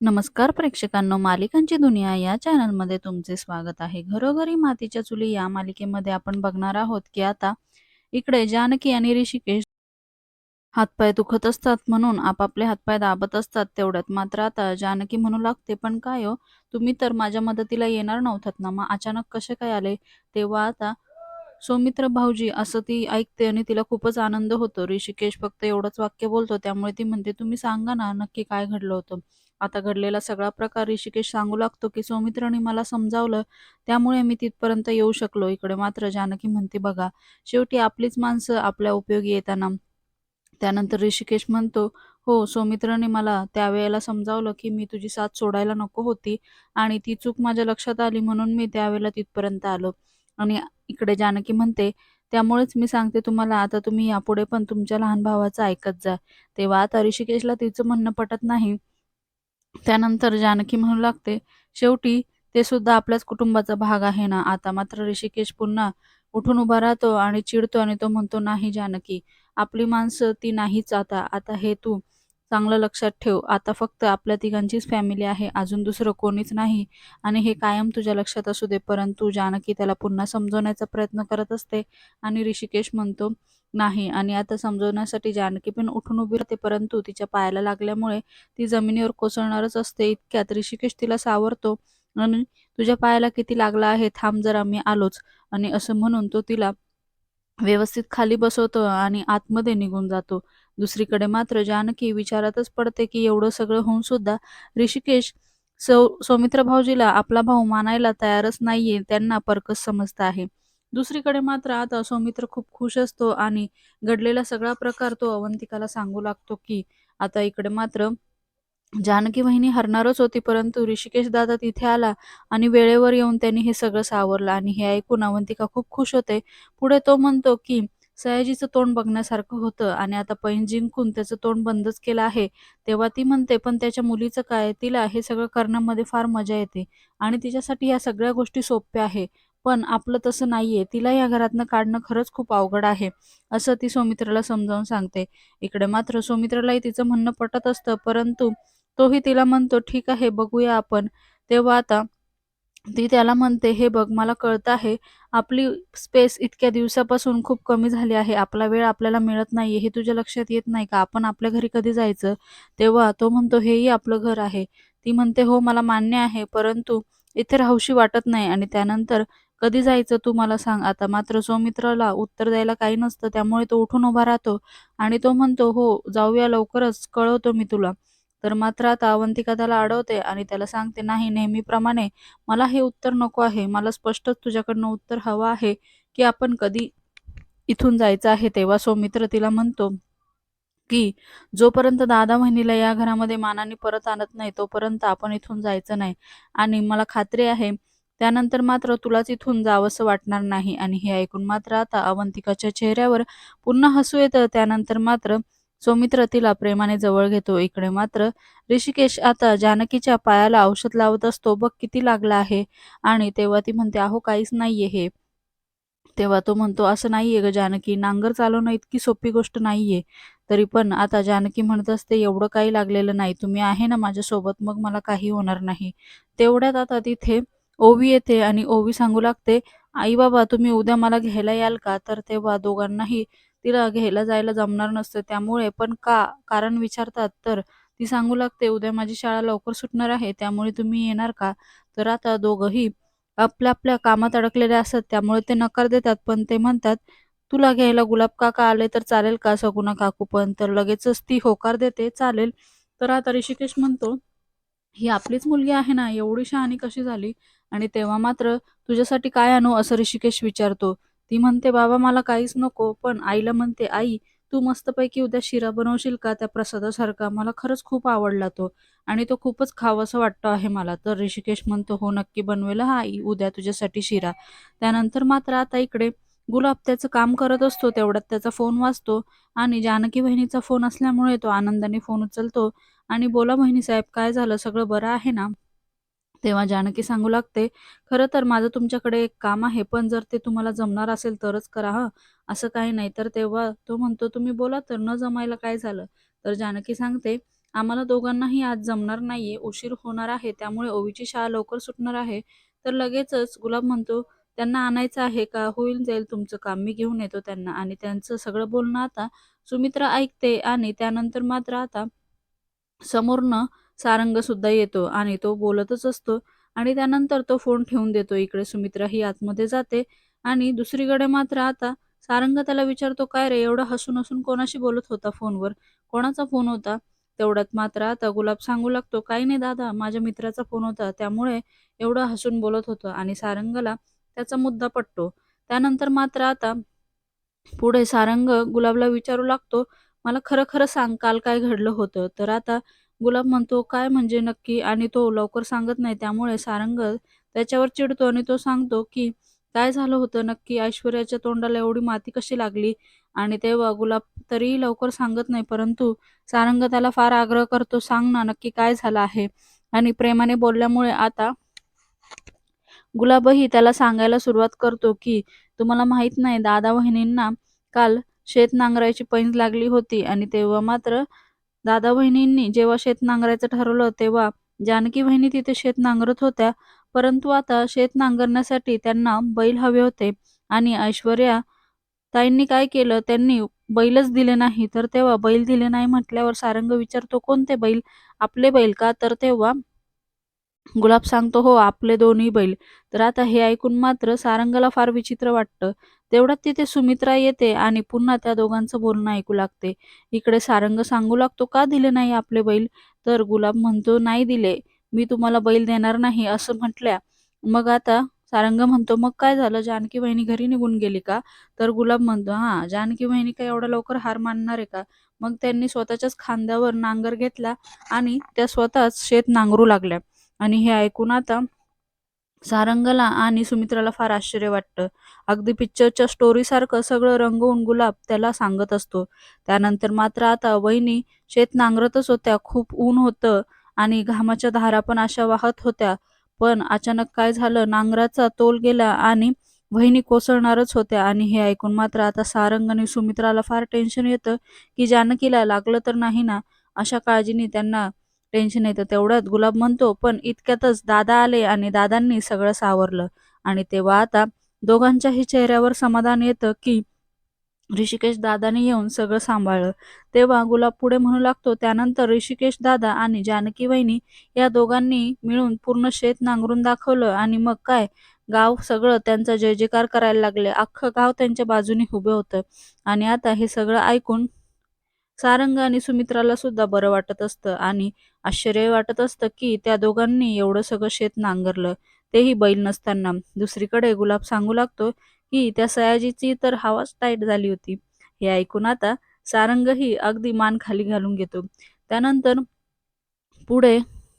नमस्कार प्रेक्षकांनो, मालिकांची दुनिया या चॅनलमध्ये तुमचे स्वागत आहे. घरोघरी मातीच्या चुली या मालिकेमध्ये आपण बघणार आहोत की आता इकडे जानकी आणि ऋषिकेश हातपाय दुखत असतात म्हणून आपापले हातपाय दाबत असतात तेवढ्यात मात्र आता जानकी म्हणू लागते, "पण काय हो, तुम्ही तर माझ्या मदतीला येणार नव्हतात ना, मग अचानक कसे काय आले?" तेव्हा आता सौमित्र भाऊजी असं ती ऐकते आणि तिला खूपच आनंद होतो. ऋषिकेश फक्त एवढंच वाक्य बोलतो त्यामुळे ती म्हणते, "तुम्ही सांगा ना नक्की काय घडलं होतं?" आता घडलेला सगळा प्रकार ऋषिकेश सांगू लागतो, की सौमित्राने मला समजावलं त्यामुळे मी तिथपर्यंत येऊ शकलो. इकडे मात्र जानकी म्हणते, "बघा, शेवटी आपलीच माणसं आपल्या उपयोगी येताना." त्यानंतर ऋषिकेश म्हणतो, "हो, सौमित्राने मला त्यावेळेला समजावलं, की मी तुझी साथ सोडायला नको होती आणि ती चूक माझ्या लक्षात आली म्हणून मी त्यावेळेला तिथपर्यंत आलो." आणि इकडे जानकी म्हणते, "त्यामुळेच मी सांगते तुम्हाला आता तुम्ही यापुढे पण तुमच्या लहान भावाचं ऐकत जा." तेव्हा आता ऋषिकेशला तिचं म्हणणं पटत नाही. त्यानंतर जानकी म्हणू लागते, "शेवटी ते सुद्धा आपल्याच कुटुंबाचा भाग आहे ना." आता मात्र ऋषिकेश पुन्हा उठून उभा राहतो आणि चिडतो आणि तो म्हणतो, "नाही जानकी, आपली माणसं ती नाहीच आता. आता हे तू चांगलं लक्षात ठेव. आता फक्त आपल्या तिघांचीच फॅमिली आहे, अजून दुसरं कोणीच नाही आणि हे कायम तुझ्या लक्षात असू दे." परंतु जानकी त्याला पुन्हा समजवण्याचा प्रयत्न करत असते आणि ऋषिकेश म्हणतो, "नाही." आणि आता समजवण्यासाठी जानकी पण उठून उभी राहते, परंतु तिच्या पायाला लागल्यामुळे ती जमिनीवर कोसळणारच असते. इतक्यात ऋषिकेश तिला सावरतो आणि "तुझ्या पायाला किती लागला आहे? थांब जरा, मी आलोच." आणि असं म्हणून तो तिला व्यवस्थित खाली बसवतो आणि आतमध्ये निघून जातो. दुसरीकडे मात्र जानकी विचारातच पडते, की एवढं सगळं होऊन सुद्धा ऋषिकेश सौ सौमित्र भाऊजीला आपला भाऊ मानायला तयारच नाहीये. त्यांना परकस समजत आहे. दुसरीकडे मात्र आता सौमित्र खूप खुश असतो आणि घडलेला सगळा प्रकार तो अवंतिकाला सांगू लागतो, की आता इकडे मात्र जानकी वहिनी हरणारच होती, परंतु ऋषिकेश दादा तिथे आला आणि वेळेवर येऊन त्यांनी हे सगळं सावरलं आणि हे ऐकून अवंतिका खूप खुश होते. पुढे तो म्हणतो, की सयाजीचं तोंड बघण्यासारखं होतं आणि आता पैन जिंकून त्याचं तोंड बंदच केलं आहे. तेव्हा ती म्हणते, "पण त्याच्या मुलीचं काय? तिला हे सगळं करण्यामध्ये फार मजा येते आणि तिच्यासाठी ह्या सगळ्या गोष्टी सोप्या आहे. पण आपलं तसं नाहीये. तिला या घरातनं काढणं खरंच खूप अवघड आहे." असं ती सौमित्राला समजावून सांगते. इकडे मात्र सौमित्रालाही तिचं म्हणणं पटत असतं, परंतु तोही तिला म्हणतो, "ठीक आहे, बघूया आपण." तेव्हा आता ती त्याला म्हणते, "हे बघ, मला कळतं आहे, आपली स्पेस इतक्या दिवसापासून खूप कमी झाली आहे. आपला वेळ आपल्याला मिळत नाहीये. हे तुझ्या लक्षात येत नाही का? आपण आपल्या घरी कधी जायचं?" तेव्हा तो म्हणतो, "हेही आपलं घर आहे." ती म्हणते, "हो, मला मान्य आहे, परंतु इथे राहूशी वाटत नाही." आणि त्यानंतर, "कधी जायचं तू मला सांग." आता मात्र सौमित्राला उत्तर द्यायला काही नसतं, त्यामुळे तो उठून उभा राहतो आणि तो म्हणतो, "हो, जाऊया लवकरच, कळवतो मी तुला." तर मात्र आता अवंतिका त्याला अडवते आणि त्याला सांगते, "नाही, नेहमीप्रमाणे मला हे उत्तर नको आहे. मला स्पष्टच तुझ्याकडनं उत्तर हवं आहे, की आपण कधी इथून जायचं आहे." तेव्हा सौमित्र तिला म्हणतो, की "जोपर्यंत दादा वहिनीला या घरामध्ये मानाने परत आणत नाही, तोपर्यंत आपण इथून जायचं नाही आणि मला खात्री आहे, त्यानंतर मात्र तुलाच इथून जावंसं वाटणार नाही." आणि हे ऐकून मात्र आता अवंतिकाच्या चेहऱ्यावर पुन्हा हसू येतं. त्यानंतर मात्र सौमित्र तिला प्रेमाने जवळ घेतो. इकडे मात्र ऋषिकेश आता जानकीच्या पायाला औषध लावत असतो. "बघ किती लागला आहे." आणि तेव्हा ती म्हणते, "अहो, काहीच नाहीये हे." तेव्हा तो म्हणतो, "असं नाहीये गं जानकी, नांगर चालवणं इतकी सोपी गोष्ट नाहीये." तरी पण आता जानकी म्हणत असते, "एवढं काही लागलेलं नाही. तुम्ही आहे ना माझ्यासोबत, मग मला काही होणार नाही." तेवढ्यात आता तिथे ओवी येते आणि ओवी सांगू लागते, "आई बाबा, तुम्ही उद्या मला घ्यायला याल का?" तर तेव्हा दोघांनाही तिला घ्यायला जायला जमणार नसतं. त्यामुळे पण का कारण विचारतात, तर ती सांगू लागते, "उद्या माझी शाळा लवकर सुटणार आहे, त्यामुळे तुम्ही येणार का?" तर आता दोघंही आपल्या आपल्या कामात अडकलेले असतात, त्यामुळे ते नकार देतात. पण ते म्हणतात, "तुला घ्यायला गुलाब काका आले तर चालेल का? सगुणा काकू पण." तर लगेचच ती होकार देते, "चालेल." तर आता ऋषिकेश म्हणतो, "ही आपलीच मुलगी आहे ना, एवढी शहाणी कशी झाली?" आणि तेव्हा मात्र, "तुझ्यासाठी काय आणू?" असं ऋषिकेश विचारतो. ती म्हणते, "बाबा मला काहीच नको." पण आईला म्हणते, "आई, तू मस्तपैकी उद्या शिरा बनवशील का त्या प्रसादासारखा? मला खरंच खूप आवडला तो आणि तो खूपच खावासा वाटतो आहे मला." तर ऋषिकेश म्हणतो, "हो, नक्की बनवेल हा आई उद्या तुझ्यासाठी शिरा." त्यानंतर मात्र आता इकडे गुलाब त्याचं काम करत असतो. तेवढ्यात त्याचा फोन वाजतो आणि जानकी बहिणीचा फोन असल्यामुळे तो आनंदाने फोन उचलतो आणि "बोला बहिणी साहेब काय झालं? सगळं बरं आहे ना?" तेव्हा जानकी सांगू लागते, "खरं तर माझं तुमच्याकडे एक काम आहे, पण जर ते तुम्हाला जमणार असेल तरच करा हं, असं काही नाही." तर तेव्हा तो म्हणतो, "तुम्ही बोला तर, न जमायला काय झालं?" तर जानकी सांगते, आम्हाला दोघांनाही आज जमणार नाहीये उशीर होणार आहे त्यामुळे ओवीची शाळा लवकर सुटणार आहे तर लगेचच गुलाब म्हणतो त्यांना आणायचं आहे का होईल जाईल तुमचं काम मी घेऊन येतो त्यांना आणि त्यांचं सगळं बोलणं आता सुमित्रा ऐकते आणि त्यानंतर मात्र आता समोरनं सारंग सुद्धा येतो आणि तो बोलतच असतो आणि त्यानंतर तो फोन ठेवून देतो इकडे सुमित्रा ही आतमध्ये जाते आणि दुसरीकडे मात्र आता सारंग त्याला विचारतो काय रे एवढं हसून हसून कोणाशी बोलत होता फोनवर कोणाचा फोन होता? तेवढ्यात मात्र आता गुलाब सांगू लागतो काही नाही दादा माझ्या मित्राचा फोन होता त्यामुळे एवढं हसून बोलत होतं आणि सारंगला त्याचा मुद्दा पटतो. त्यानंतर मात्र आता पुढे सारंग गुलाबला विचारू लागतो मला खरं खरं सांग काल काय घडलं होतं? तर आता गुलाब म्हणतो काय म्हणजे नक्की? आणि तो लवकर सांगत नाही. त्यामुळे सारंग त्याच्यावर चिडतो आणि तो सांगतो की काय झालं होतं नक्की? ऐश्वर्याच्या तोंडाला एवढी माती कशी लागली? आणि तेव्हा गुलाब तरीही लवकर सांगत नाही परंतु सारंग त्याला फार आग्रह करतो सांग ना नक्की काय झालं आहे? आणि प्रेमाने बोलल्यामुळे आता गुलाबही त्याला सांगायला सुरुवात करतो की तुम्हाला माहीत नाही दादा वहिनींना काल शेत नांगरायची पैंज लागली होती. आणि तेव्हा मात्र दादा बहिणींनी जेव्हा शेत नांगरायचं ठरवलं तेव्हा जानकी बहिणी तिथे शेत नांगरत होत्या. परंतु आता शेत नांगरण्यासाठी त्यांना बैल हवे होते आणि ऐश्वर्या ताईंनी काय केलं त्यांनी बैलच दिले नाही. तर तेव्हा बैल दिले नाही म्हटल्यावर सारंग विचारतो कोणते बैल? आपले बैल का? तर तेव्हा गुलाब सांगतो हो आपले दोन्ही बैल. तर आता हे ऐकून मात्र सारंगाला फार विचित्र वाटतं. तेवढ्यात तिथे सुमित्रा येते आणि पुन्हा त्या दोघांचं बोलणं ऐकू लागते. इकडे सारंग सांगू लागतो का दिले नाही आपले बैल? तर गुलाब म्हणतो नाही दिले. मी तुम्हाला बैल देणार नाही असं म्हटल्या. मग आता सारंग म्हणतो मग काय झालं? जानकी बहिणी घरी निघून गेली का? तर गुलाब म्हणतो हा जानकी बहिणी काय एवढ्या लवकर हार मानणार आहे का? मग त्यांनी स्वतःच्याच खांद्यावर नांगर घेतला आणि त्या स्वतःच शेत नांगरू लागल्या. आणि हे ऐकून आता सारंगला आणि सुमित्राला फार आश्चर्य वाटतं. अगदी पिक्चरच्या स्टोरीसारखं सगळं रंगवून गुलाब त्याला सांगत असतो. त्यानंतर मात्र आता वहिनी शेत नांगरतच होत्या खूप ऊन होतं आणि घामाच्या धारा पण अशा वाहत होत्या. पण अचानक काय झालं नांगराचा तोल गेला आणि वहिनी कोसळणारच होत्या. आणि हे ऐकून मात्र आता सारंग आणि सुमित्राला फार टेन्शन येतं की जानकीला लागलं तर नाही ना? अशा काळजीने त्यांना टेन्शन येतं तेवढ्यात गुलाब म्हणतो पण इतक्यातच दादा आले आणि दादांनी सगळं सावरलं. आणि तेव्हा आता दोघांच्याही चेहऱ्यावर समाधान येतं की ऋषिकेश दादाने येऊन सगळं सांभाळलं. तेव्हा गुलाब पुढे म्हणू लागतो त्यानंतर ऋषिकेश दादा आणि जानकी वहिनी या दोघांनी मिळून पूर्ण शेत नांगरून दाखवलं आणि मग काय? गाव सगळं त्यांचा जय जयकार करायला लागले. अख्खं गाव त्यांच्या बाजूने उभं होतं. आणि आता हे सगळं ऐकून सारंग आणि सुमित्राला सुद्धा बरं वाटत असतं आणि आश्चर्य वाटत असतं की त्या दोघांनी एवढं सगळं शेत नांगरलं. तेही बैल नसताना. दुसरीकडे गुलाब सांगू लागतो की त्या सयाजीची तर हवाच टाईट झाली होती. हे ऐकून आता सारंगही अगदी मान खाली घालून घेतो. त्यानंतर पुढे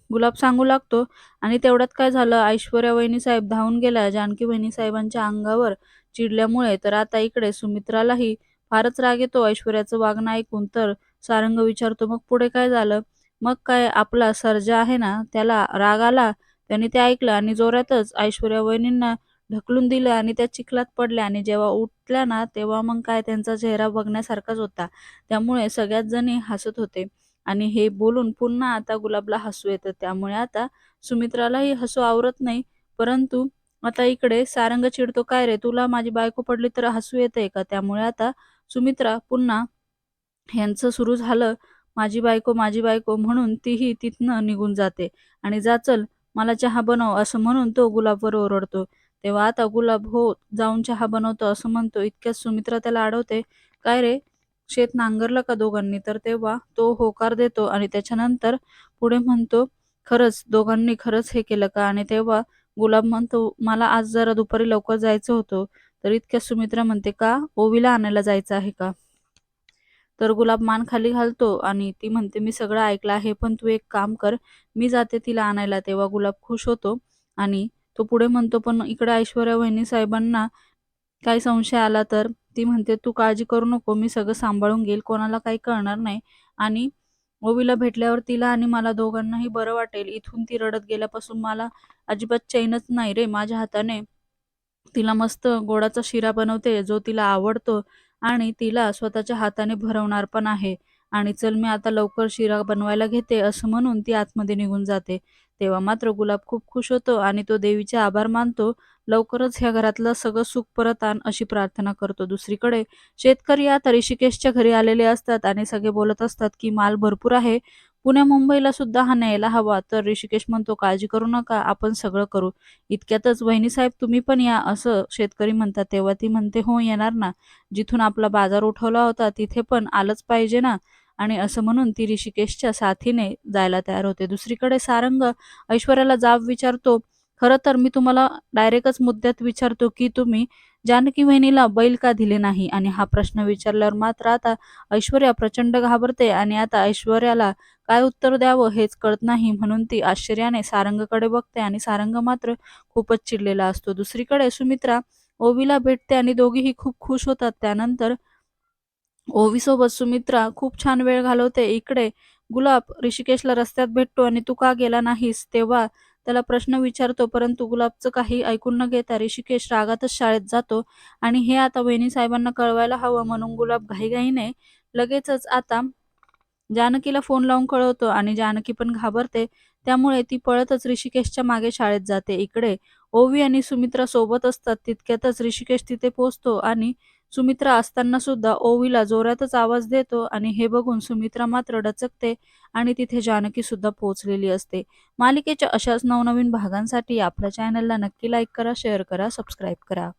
गुलाब सांगू लागतो आणि तेवढ्यात काय झालं? ऐश्वर्या वहिनी साहेब धावून गेल्या. जानकी वहिनी साहेबांच्या अंगावर चिडल्यामुळे तर आता इकडे सुमित्रालाही फारच राग येतो ऐश्वर्याचं वागणं ऐकून. तर सारंग विचारतो मग पुढे काय झालं? मग काय आपला सर्जा आहे ना त्याला राग आला? त्याने ते ऐकलं आणि जोरातच ऐश्वर्या वहिनींना ढकलून दिलं आणि त्या चिखलात पडल्या आणि जेव्हा उठल्या ना तेव्हा मग काय त्यांचा चेहरा बघण्यासारखाच होता. त्यामुळे सगळ्याच जणी हसत होते. आणि हे बोलून पुन्हा आता गुलाबला हसू येतं. त्यामुळे आता सुमित्रालाही हसू आवरत नाही. परंतु आता इकडे सारंग चिडतो काय रे तुला माझी बायको पडली तर हसू येतंय का? त्यामुळे आता सुमित्रा पुन्हा ह्यांचं सुरू झालं माझी बायको माझी बायको म्हणून तीही तिथनं निघून जाते. आणि जा चल मला चहा बनव असं म्हणून तो गुलाबवर ओरडतो. तेव्हा आता गुलाब हो जाऊन चहा बनवतो असं म्हणतो. इतक्यात सुमित्रा त्याला अडवते काय रे शेत नांगरलं का दोघांनी? तर तेव्हा तो होकार देतो आणि त्याच्यानंतर पुढे म्हणतो खरंच दोघांनी खरंच हे केलं का? आणि तेव्हा गुलाब म्हणतो मला आज जरा दुपारी लवकर जायचं होतं. तर इतक्या सुमित्रा म्हणते का? ओवीला आणायला जायचं आहे का? तर गुलाब मान खाली घालतो आणि ती म्हणते मी सगळं ऐकलं आहे पण तू एक काम कर मी जाते तिला आणायला. तेव्हा गुलाब खुश होतो आणि तो पुढे म्हणतो पण इकडे ऐश्वर्या वहिनी साहेबांना काही संशय आला तर? ती म्हणते तू काळजी करू नको मी सगळं सांभाळून घेईल कोणाला काही कळणार नाही. आणि ओवीला भेटल्यावर तिला आणि मला दोघांनाही बरं वाटेल. इथून ती रडत गेल्यापासून मला अजिबात चैनच नाही रे माझ्या हाताने तिला मस्त गोडाचा शिरा बनवते जो तिला आवडतो आणि तिला स्वतःच्या हाताने भरवणार पण आहे. आणि चल मी आता लवकर शिरा बनवायला घेते असं म्हणून ती आतमध्ये निघून जाते. तेव्हा मात्र गुलाब खूप खुश होतो आणि तो देवीचे आभार मानतो. लवकरच ह्या घरातलं सगळं सुख परत आण अशी प्रार्थना करतो. दुसरीकडे शेतकरी आता ऋषिकेशच्या घरी आलेले असतात आणि सगळे बोलत असतात की माल भरपूर आहे. पुण्या मुंबईला सुद्धा हा न्यायला हवा. तर ऋषिकेश म्हणतो काळजी करू नका आपण सगळं करू. इतक्यातच वहिनीसाहेब तुम्ही पण या असं शेतकरी म्हणतात. तेव्हा ती म्हणते हो येणार ना. जिथून आपला बाजार उठवला होता तिथे पण आलंच पाहिजे ना. आणि असं म्हणून ती ऋषिकेशच्या साथीने जायला तयार होते. दुसरीकडे सारंग ऐश्वर्याला जाब विचारतो खरं तर मी तुम्हाला डायरेक्टच मुद्द्यात विचारतो की तुम्ही जानकी वहिनीला बैल का दिले नाही? आणि हा प्रश्न विचारल्यावर मात्र आता ऐश्वर्या प्रचंड घाबरते आणि आता ऐश्वर्याला काय उत्तर द्यावं हेच कळत नाही म्हणून ती आश्चर्याने सारंगकडे बघते आणि सारंग मात्र खूपच चिडलेला असतो. दुसरीकडे सुमित्रा ओवीला भेटते आणि दोघीही खूप खुश होतात. त्यानंतर ओवीसोबत सुमित्रा खूप छान वेळ घालवते. इकडे गुलाब ऋषिकेशला रस्त्यात भेटतो आणि तू का गेला नाहीस? तेव्हा त्याला प्रश्न विचारतो परंतु गुलाबचं काही ऐकून न घेता ऋषिकेश रागातच शाळेत जातो आणि हे आता वहिनी साहेबांना कळवायला हवं म्हणून गुलाब घाईघाईने लगेचच आता जानकीला फोन लावून कळवतो आणि जानकी पण घाबरते. त्यामुळे ती पळतच ऋषिकेशच्या मागे शाळेत जाते. इकडे ओवी आणि सुमित्रा सोबत असतात. तितक्यातच ऋषिकेश तिथे पोहोचतो आणि सुमित्रा असताना सुद्धा ओवीला जोरातच आवाज देतो आणि हे बघून सुमित्रा मात्र डचकते आणि तिथे जानकी सुद्धा पोहोचलेली असते. मालिकेच्या अशाच नवनवीन भागांसाठी आपल्या चॅनलला नक्की लाईक करा शेअर करा सबस्क्राईब करा.